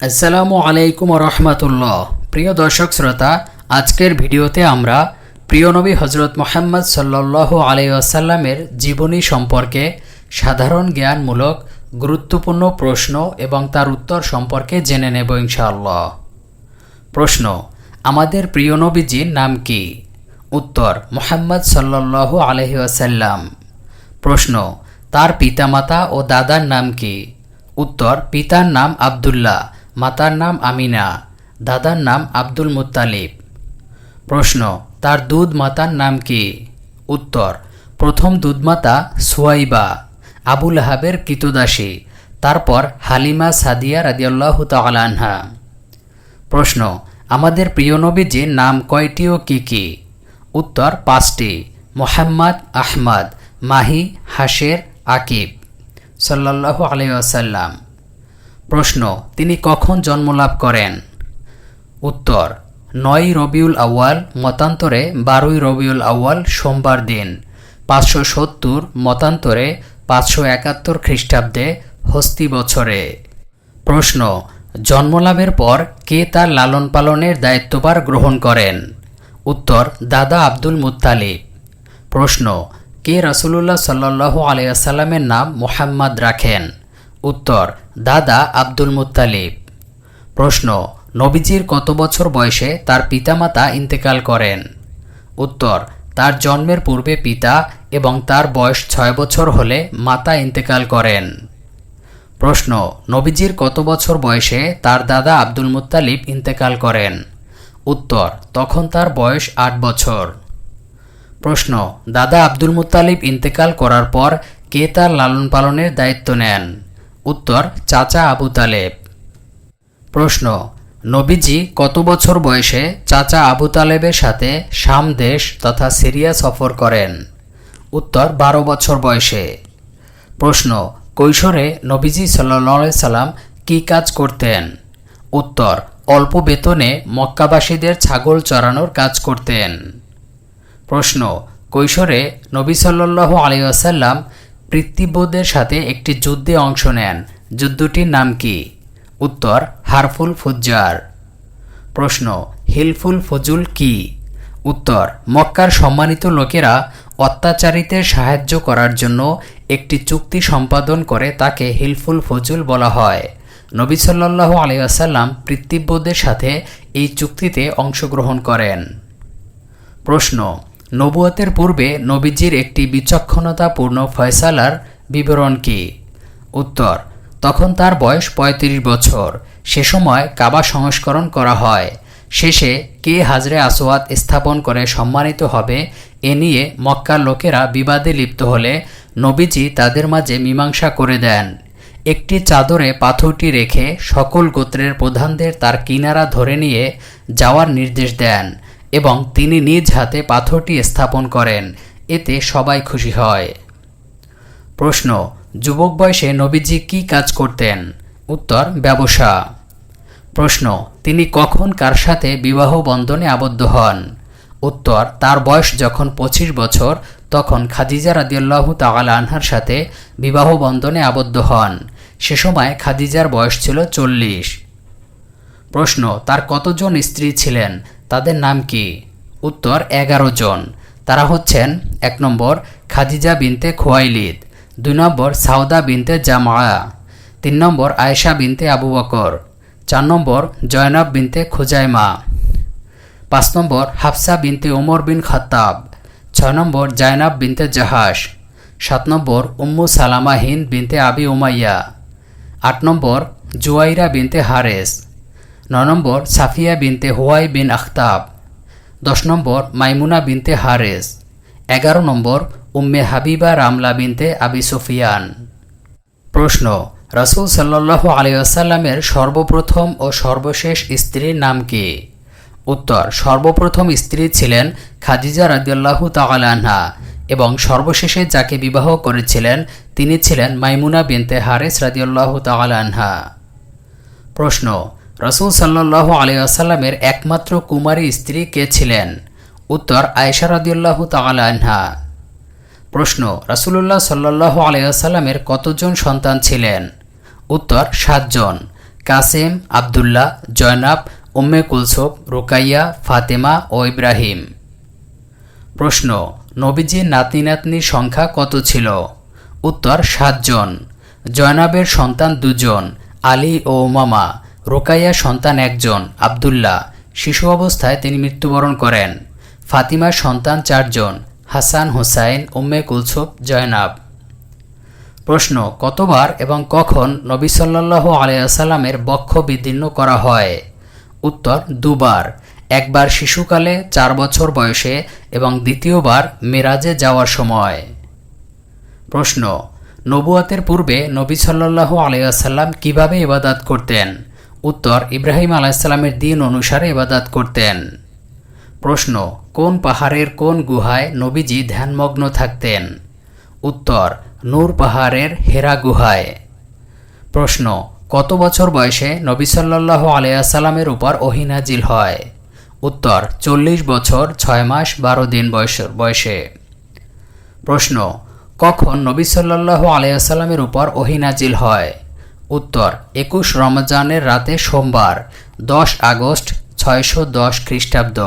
আসসালামু আলাইকুম রহমতুল্লাহ। প্রিয় দর্শক শ্রোতা, আজকের ভিডিওতে আমরা প্রিয় নবী হজরত মোহাম্মদ সাল্লাহ আলাইসাল্লামের জীবনী সম্পর্কে সাধারণ জ্ঞানমূলক, গুরুত্বপূর্ণ প্রশ্ন এবং তার উত্তর সম্পর্কে জেনে নেব ইনশাআল্লাহ। প্রশ্ন, আমাদের প্রিয় নবীজির নাম কি? উত্তর, মোহাম্মদ সাল্লাহ আলহিউসাল্লাম প্রশ্ন, তার পিতামাতা ও দাদার নাম কি? উত্তর, পিতার নাম আবদুল্লাহ। মাতার নাম আমিনা, দাদার নাম আব্দুল মুত্তালিব। প্রশ্ন, তার দুধ মাতার নাম কি? উত্তর, প্রথম দুধমাতা সুয়াইবা, আবুল হাবের কৃতদাসী, তারপর হালিমা সাদিয়া রাদিয়াল্লাহু তাআলা আনহা। প্রশ্ন, আমাদের প্রিয় নবীজির নাম কয়টি ও কী কি? উত্তর, পাঁচটি, মোহাম্মদ, আহমদ, মাহি, হাশের, আকিব। সাল্লাল্লাহু আলাইহি ওয়াসাল্লাম। প্রশ্ন, তিনি কখন জন্মলাভ করেন? উত্তর, নয় রবিউল আউয়াল মতান্তরে বারোই রবিউল আউয়াল সোমবার দিন, পাঁচশো সত্তর মতান্তরে পাঁচশো একাত্তর খ্রিস্টাব্দে হস্তি বছরে। প্রশ্ন, জন্মলাভের পর কে তার লালন পালনের দায়িত্বভার গ্রহণ করেন? উত্তর, দাদা আব্দুল মুত্তালিব। প্রশ্ন, কে রসুল্লাহ সাল্লাহ আলিয়াসাল্লামের নাম মোহাম্মদ রাখেন? উত্তর দাদা আব্দুল মুত্তালিব। প্রশ্ন, নবীজির কত বছর বয়সে তার পিতামাতা ইন্তেকাল করেন? উত্তর, তার জন্মের পূর্বে পিতা এবং তার বয়স ছয় বছর হলে মাতা ইন্তেকাল করেন। প্রশ্ন, নবীজির কত বছর বয়সে তার দাদা আব্দুল মুত্তালিব ইন্তেকাল করেন? উত্তর, তখন তার বয়স আট বছর। প্রশ্ন, দাদা আব্দুল মুত্তালিব ইন্তেকাল করার পর কে তার লালন পালনের দায়িত্ব নেন? উত্তর, চাচা আবু তালেব। প্রশ্ন, নবীজি কত বছর বয়সে চাচা আবু তালেবের সাথে শাম দেশ তথা সিরিয়া সফর করেন? উত্তর, বারো বছর বয়সে। প্রশ্ন, কৈশোরে নবীজি সাল্লা সাল্লাম কী কাজ করতেন? উত্তর, অল্প বেতনে মক্কাবাসীদের ছাগল চড়ানোর কাজ করতেন। প্রশ্ন, কৈশোরে নবী সাল্লাহ আলিয়াসাল্লাম পৃথিবীদের সাথে একটি যুদ্ধে অংশ নেন। যুদ্ধটির নাম কি? উত্তর, হারফুল ফুজ্জার। প্রশ্ন, হিলফুল ফজুল কি? উত্তর, মক্কার সম্মানিত লোকেরা অত্যাচারীদের সাহায্য করার জন্য একটি চুক্তি সম্পাদন করে তাকে হিলফুল ফজুল বলা হয়। নবী সাল্লাহ আলিয়াসাল্লাম পৃথিবীদের সাথে এই চুক্তিতে অংশগ্রহণ করেন। প্রশ্ন নবুয়তের পূর্বে নবীজির একটি বিচক্ষণতাপূর্ণ ফয়সালার বিবরণ কি? উত্তর, তখন তার বয়স ৩৫ বছর। সে সময় কাবা সংস্করণ করা হয়। শেষে কে হাজরে আসোয়াত স্থাপন করে সম্মানিত হবে এ নিয়ে মক্কার লোকেরা বিবাদে লিপ্ত হলে নবীজি তাদের মাঝে মীমাংসা করে দেন। একটি চাদরে পাথরটি রেখে সকল গোত্রের প্রধানদের তার কিনারা ধরে নিয়ে যাওয়ার নির্দেশ দেন। এবং তিনি নিজ হাতে পাথরটি স্থাপন করেন। এতে সবাই খুশি হয়। প্রশ্ন, যুবক বয়সে নবীজি কি কাজ করতেন? উত্তর, ব্যবসা। প্রশ্ন, তিনি কখন কার সাথে বিবাহ বন্ধনে আবদ্ধ হন? উত্তর, তার বয়স যখন পঁচিশ বছর, তখন খাদিজা রাদিয়াল্লাহু তাআলা আনহার সাথে বিবাহ বন্ধনে আবদ্ধ হন। সে সময় খাদিজার বয়স ছিল চল্লিশ। প্রশ্ন, তার কতজন স্ত্রী ছিলেন? তাদের নাম কি? উত্তর, এগারো জন। তারা হচ্ছেন, এক নম্বর, খাদিজা বিনতে খোয়াইলিদ, দুই নম্বর, সাউদা বিনতে জামা তিন নম্বর, আয়েশা বিনতে আবু বকর, চার নম্বর, জয়নাব বিনতে খুজাইমা, পাঁচ নম্বর, হাফসা বিনতে ওমর বিন খত্তাব, ছয় নম্বর, জায়নাব বিনতে জাহাস সাত নম্বর, উম্মু সালামা হিন্দ বিনতে আবি উমাইয়া, আট নম্বর, জুয়াইরা বিনতে হারেস। নয় নম্বর, সাফিয়া বিনতে হোয়াই বিন আখতাব। দশ নম্বর, মাইমুনা বিনতে হারেস এগারো নম্বর, উম্মে হাবিবা রামলা বিনতে আবি সুফিয়ান। প্রশ্ন, রসুল সাল্লাহ আলিয়াসাল্লামের সর্বপ্রথম ও সর্বশেষ স্ত্রীর নাম কি? উত্তর, সর্বপ্রথম স্ত্রী ছিলেন খাদিজা রাদিয়াল্লাহু তাআলাহা এবং সর্বশেষে যাকে বিবাহ করেছিলেন, তিনি ছিলেন মাইমুনা বিনতে হারেস রাদিয়াল্লাহু তাআলাহা প্রশ্ন রসুল সাল্লাহ আলিয়াসাল্লামের একমাত্র কুমারী স্ত্রী কে ছিলেন? উত্তর, আয়েশা রাদিউল্লাহ তাআলা আনহা। প্রশ্ন, রাসূলুল্লাহ সাল্লাল্লাহু আলাইহি সাল্লামের কতজন সন্তান ছিলেন? উত্তর, সাতজন। কাসেম, আবদুল্লাহ, জয়নাব, উম্মে কুলসুব রুকাইয়া, ফাতেমা ও ইব্রাহিম। প্রশ্ন নবীজির নাতনি নাতনির সংখ্যা কত ছিল? উত্তর, সাতজন। জয়নাবের সন্তান দুজন, আলী ও উমামা। রোকাইয়া সন্তান একজন, আবদুল্লাহ। শিশু অবস্থায় তিনি মৃত্যুবরণ করেন। ফাতিমার সন্তান চারজন, হাসান, হুসাইন, উম্মে কুলসুব জয়নাব। প্রশ্ন, কতবার এবং কখন নবী সাল্লাহ আলিয়াসাল্লামের বক্ষ বিদীর্ণ করা হয়? উত্তর, দুবার। একবার শিশুকালে চার বছর বয়সে এবং দ্বিতীয়বার মেরাজে যাওয়ার সময়। প্রশ্ন, নবুয়াতের পূর্বে নবী সাল্লাহ আলিয়াসাল্লাম কীভাবে ইবাদাত করতেন? উত্তর, ইব্রাহিম আলাইসাল্লামের দিন অনুসারে ইবাদাত করতেন। প্রশ্ন, কোন পাহাড়ের কোন গুহায় নবীজি ধ্যানমগ্ন থাকতেন? উত্তর, নূর পাহাড়ের হেরা গুহায়। প্রশ্ন, কত বছর বয়সে নবী সাল্লাহ আলিয়াসাল্লামের উপর ওহিনাজিল হয়? উত্তর, চল্লিশ বছর, ছয় মাস, বারো দিন বয়স, বয়সে। প্রশ্ন, কখন নবী সাল্লাহ আলিয়াসাল্লামের উপর ওহিনাজিল হয়? উত্তর, একুশ রমজানের রাতে সোমবার, দশ আগস্ট ছয়শো দশ খ্রিস্টাব্দ।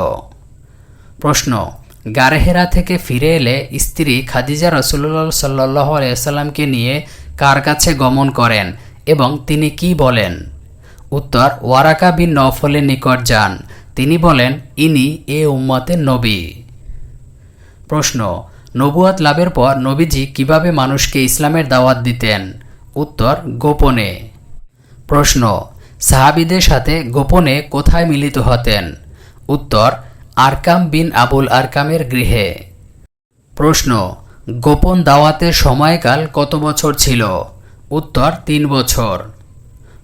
প্রশ্ন, গারেহেরা থেকে ফিরে এলে স্ত্রী খাদিজা রসুল্লাহ সাল্লাহ আলিয়াল্লামকে নিয়ে কার কাছে গমন করেন এবং তিনি কি বলেন? উত্তর, ওয়ারাকা বিন নফলের নিকট যান। তিনি বলেন, ইনি এ উম্মতের নবী। প্রশ্ন নবুয়াত লাভের পর নবীজি কীভাবে মানুষকে ইসলামের দাওয়াত দিতেন? উত্তর গোপনে। প্রশ্ন, সাহাবিদের সাথে গোপনে কোথায় মিলিত হতেন? উত্তর, আরকাম বিন আবুল আরকামের গৃহে। প্রশ্ন, গোপন দাওয়াতের সময়কাল কত বছর ছিল? উত্তর, তিন বছর।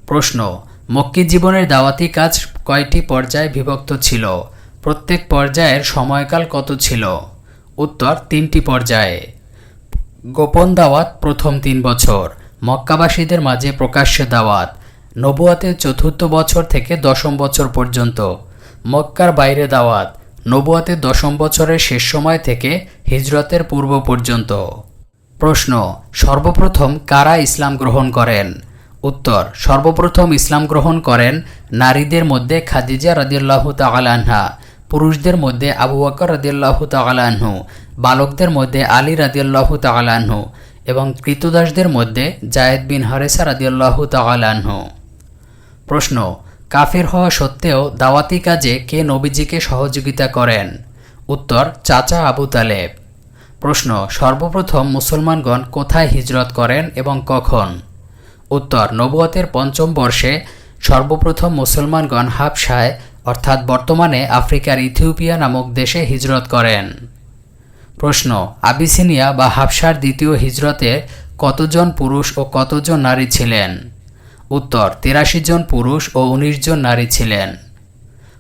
প্রশ্ন, মক্কি জীবনের দাওয়াতি কাজ কয়টি পর্যায়ে বিভক্ত ছিল? প্রত্যেক পর্যায়ের সময়কাল কত ছিল? উত্তর, তিনটি পর্যায়ে। গোপন দাওয়াত প্রথম তিন বছর। মক্কাবাসীদের মাঝে প্রকাশ্য দাওয়াত। নবুয়াতের চতুর্থ বছর থেকে দশম বছর পর্যন্ত। মক্কার বাইরে দাওয়াত। নবুয়াতের দশম বছরের শেষ সময় থেকে হিজরতের পূর্ব পর্যন্ত। প্রশ্ন, সর্বপ্রথম কারা ইসলাম গ্রহণ করেন? উত্তর, সর্বপ্রথম ইসলাম গ্রহণ করেন নারীদের মধ্যে খাদিজা রাদিয়াল্লাহ তালাহা পুরুষদের মধ্যে আবু বকর রাদিয়াল্লাহ তালাহু বালকদের মধ্যে আলী রাদিয়াল্লাহ তালাহু এবং কৃতদাসদের মধ্যে জায়েদ বিন হারেসা রাদিয়াল্লাহ তালাহু প্রশ্ন, কাফের হওয়া সত্ত্বেও দাওয়াতি কাজে কে নবীজিকে সহযোগিতা করেন? উত্তর, চাচা আবু তালেব। প্রশ্ন, সর্বপ্রথম মুসলমানগণ কোথায় হিজরত করেন এবং কখন? উত্তর, নবুয়তের পঞ্চম বর্ষে সর্বপ্রথম মুসলমানগণ হাবসায় অর্থাৎ বর্তমানে আফ্রিকার ইথিওপিয়া নামক দেশে হিজরত করেন। প্রশ্ন, আবিসিনিয়া বা হাবসার দ্বিতীয় হিজরতে কতজন পুরুষ ও কতজন নারী ছিলেন? উত্তর, তিরাশি জন পুরুষ ও উনিশ জন নারী ছিলেন।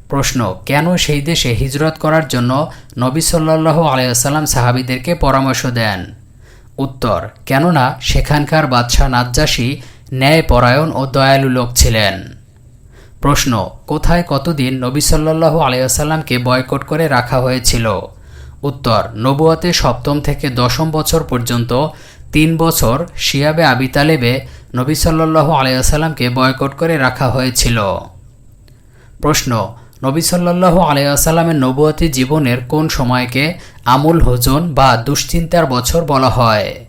প্রশ্ন, কেন সেই দেশে হিজরত করার জন্য নবী সাল্লাহ আলাইসাল্লাম সাহাবিদেরকে পরামর্শ দেন? উত্তর, কেননা সেখানকার বাদশাহ নাজ্জাসী ন্যায়পরায়ণ ও দয়ালু লোক ছিলেন। প্রশ্ন, কোথায় কতদিন নবী সাল্লাহু আলাইসাল্লামকে বয়কট করে রাখা হয়েছিল? উত্তর, নবুয়াতে সপ্তম থেকে দশম বছর পর্যন্ত তিন বছর শিয়াবে আবি তালেবে নবী সাল্লাহু আলাইসাল্লামকে বয়কট করে রাখা হয়েছিল। প্রশ্ন, নবী সাল্লাহু আলাইসাল্লামের নবুয়াতি জীবনের কোন সময়কে আমুল হোজন বা দুশ্চিন্তার বছর বলা হয়?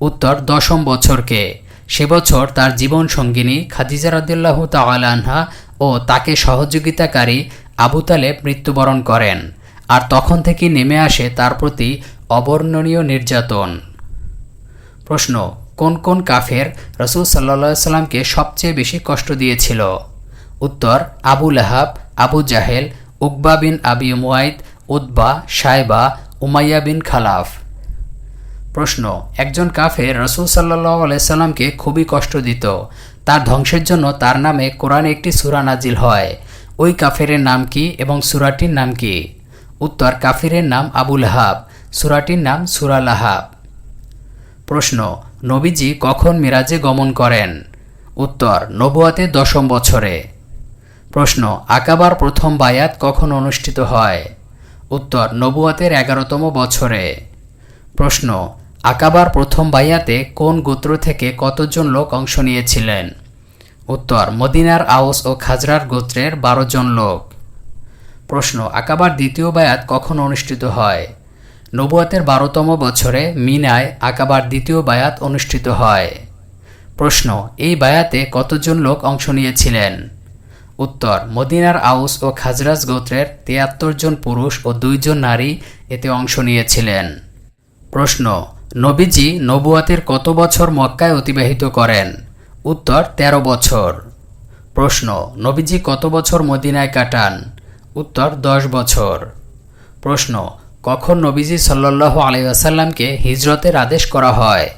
উত্তর, দশম বছরকে। সে বছর তার জীবন সঙ্গিনী খাদিজা রাদিল্লাহ তালানহা ও তাকে সহযোগিতাকারী আবু তালেব মৃত্যুবরণ করেন। আর তখন থেকে নেমে আসে তার প্রতি অবর্ণনীয় নির্যাতন। প্রশ্ন, কোন কোন কাফের রসুল সাল্লা সাল্লামকে সবচেয়ে বেশি কষ্ট দিয়েছিল? উত্তর, আবু লাহাব, আবু জাহেল, উকবা বিন আবি মুয়াইদ উদ্বা সাইবা উমাইয়া বিন খালাফ। প্রশ্ন, একজন কাফের রসুল সাল্লাহ আলাইসাল্লামকে খুবই কষ্ট দিত। তার ধ্বংসের জন্য তার নামে কোরআনে একটি সুরা নাজিল হয়। ওই কাফেরের নাম কি এবং সুরাটির নাম কি? উত্তর কাফিরের নাম আবুল হাব, সুরাটির নাম সুরা লাহাব। প্রশ্ন, নবীজি কখন মিরাজে গমন করেন? উত্তর, নবুয়াতে দশম বছরে। প্রশ্ন, আকাবার প্রথম বায়াত কখন অনুষ্ঠিত হয়? উত্তর, নবুয়াতের এগারোতম বছরে। প্রশ্ন, আকাবার প্রথম বাইয়াতে কোন গোত্র থেকে কতজন লোক অংশ নিয়েছিলেন? উত্তর, মদিনার আউস ও খাজরার গোত্রের বারো জন লোক। প্রশ্ন, আকাবার দ্বিতীয় বায়াত কখন অনুষ্ঠিত হয়? নবুয়াতের বারোতম বছরে মিনায় আকাবার দ্বিতীয় বায়াত অনুষ্ঠিত হয়। প্রশ্ন, এই বায়াতে কতজন লোক অংশ নিয়েছিলেন? উত্তর, মদিনার আউস ও খাজরাজ গোত্রের তিয়াত্তর জন পুরুষ ও দুইজন নারী এতে অংশ নিয়েছিলেন। প্রশ্ন, নবীজি নবুয়াতের কত বছর মক্কায় অতিবাহিত করেন? উত্তর ১৩ বছর। প্রশ্ন, নবীজি কত বছর মদিনায় কাটান? উত্তর দশ বছর। প্রশ্ন, কখন নবীজি সাল্লাহ আলাইসাল্লামকে হিজরতের আদেশ করা হয়?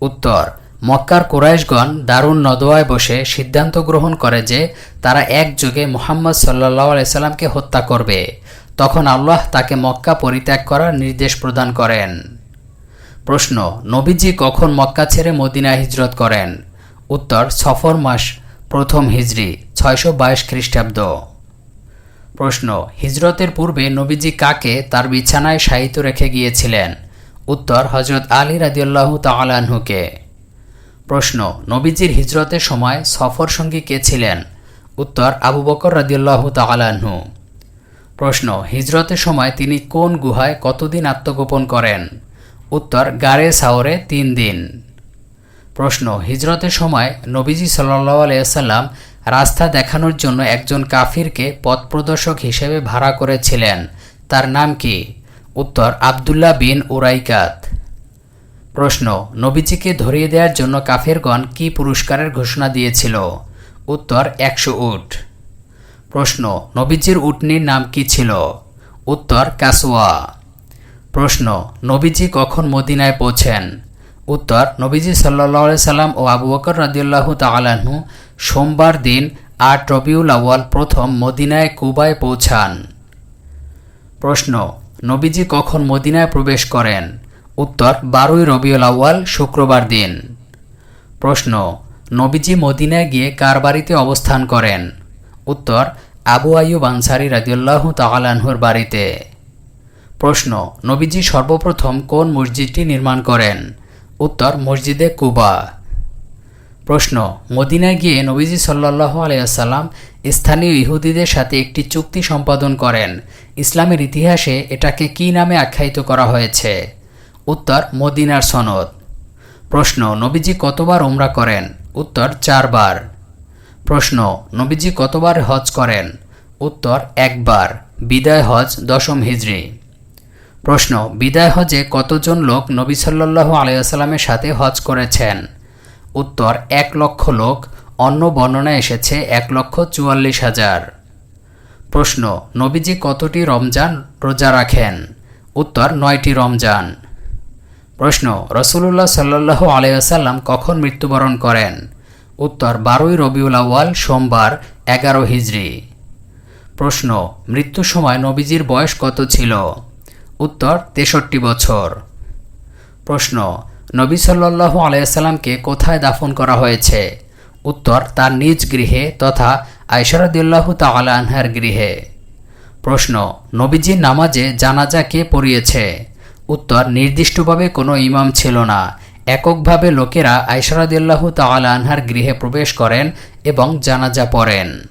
উত্তর, মক্কার কোরাইশগণ দারুণ নদোয়ায় বসে সিদ্ধান্ত গ্রহণ করে যে তারা একযোগে মোহাম্মদ সাল্লাহ আলাইসাল্লামকে হত্যা করবে। তখন আল্লাহ তাকে মক্কা পরিত্যাগ করার নির্দেশ প্রদান করেন। প্রশ্ন, নবীজি কখন মক্কা ছেড়ে মদিনা হিজরত করেন? উত্তর, সফর মাস প্রথম হিজরি, ছয়শো বাইশ খ্রিস্টাব্দ। প্রশ্ন, হিজরতের পূর্বে নবীজি কাকে তার বিছানায় শায়িত রেখে গিয়েছিলেন? উত্তর হজরত আলী রাদিউল্লাহ তালাহুকে প্রশ্ন, নবীজির হিজরতের সময় সফর সঙ্গী কে ছিলেন? উত্তর, আবু বকর রাদিউল্লাহ তালাহু প্রশ্ন, হিজরতের সময় তিনি কোন গুহায় কতদিন আত্মগোপন করেন? উত্তর গারে সাওরে তিন দিন। প্রশ্ন, হিজরতের সময় নবীজি সাল্লাহ আলাইসাল্লাম রাস্তা দেখানোর জন্য একজন কাফিরকে পথ প্রদর্শক হিসেবে ভাড়া করেছিলেন। তার নাম কি? উত্তর, আবদুল্লাহ বিন উরাইকাত। প্রশ্ন, নবীজিকে ধরিয়ে দেওয়ার জন্য কাফেরগণ কি পুরস্কারের ঘোষণা দিয়েছিল? উত্তর, একশো উট। প্রশ্ন, নবীজির উটনির নাম কি ছিল? উত্তর, কাসওয়া। প্রশ্ন, নবীজি কখন মদিনায় পৌঁছেন? উত্তর, নবীজি সাল্লাহ সাল্লাম ও আবু বকর রাদিউল্লাহ তালাহু সোমবার দিন আট রবিউল আউয়াল প্রথম মদিনায় কুবায় পৌঁছান। প্রশ্ন, নবীজি কখন মদিনায় প্রবেশ করেন? উত্তর, বারোই রবিউল আউয়াল শুক্রবার দিন। প্রশ্ন, নবীজি মদিনায় গিয়ে কার বাড়িতে অবস্থান করেন? উত্তর, আবু আয়ুব আনসারি রাদিউল্লাহ তালাহুর বাড়িতে। প্রশ্ন, নবীজি সর্বপ্রথম কোন মসজিদটি নির্মাণ করেন? উত্তর মসজিদে কুবা। প্রশ্ন, মদিনায় গিয়ে নবীজি সাল্লাহ আলাইসাল্লাম স্থানীয় ইহুদিদের সাথে একটি চুক্তি সম্পাদন করেন। ইসলামের ইতিহাসে এটাকে কি নামে আখ্যায়িত করা হয়েছে? উত্তর, মদিনার সনদ। প্রশ্ন, নবীজি কতবার ওমরা করেন? উত্তর, চারবার। প্রশ্ন, নবীজি কতবার হজ করেন? উত্তর, একবার। বিদায় হজ দশম হিজড়ি প্রশ্ন, বিদায় হজে কতজন লোক নবী সাল্লাহ আলাইসাল্লামের সাথে হজ করেছেন? উত্তর, এক লক্ষ লোক, অন্য বর্ণনায় এসেছে এক লক্ষ চুয়াল্লিশ হাজার। প্রশ্ন, নবীজি কতটি রমজান রোজা রাখেন? উত্তর, নয়টি রমজান। প্রশ্ন রসুল্লাহ সাল্লাহ আলাইসাল্লাম কখন মৃত্যুবরণ করেন? উত্তর, বারোই রবিউল আউয়াল, সোমবার, এগারো হিজড়ি প্রশ্ন, মৃত্যুর সময় নবীজির বয়স কত ছিল? উত্তর, তেষট্টি বছর। প্রশ্ন, নবী সাল্লাহ আলাইসাল্লামকে কোথায় দাফন করা হয়েছে? উত্তর, তার নিজ গৃহে তথা আয়সারদুল্লাহ তালা আনহার গৃহে। প্রশ্ন নবীজির নামাজে জানাজা কে পড়িয়েছে? উত্তর, নির্দিষ্টভাবে কোনো ইমাম ছিল না। এককভাবে লোকেরা আয়সারদুল্লাহ তালা আনহার গৃহে প্রবেশ করেন এবং জানাজা পড়েন।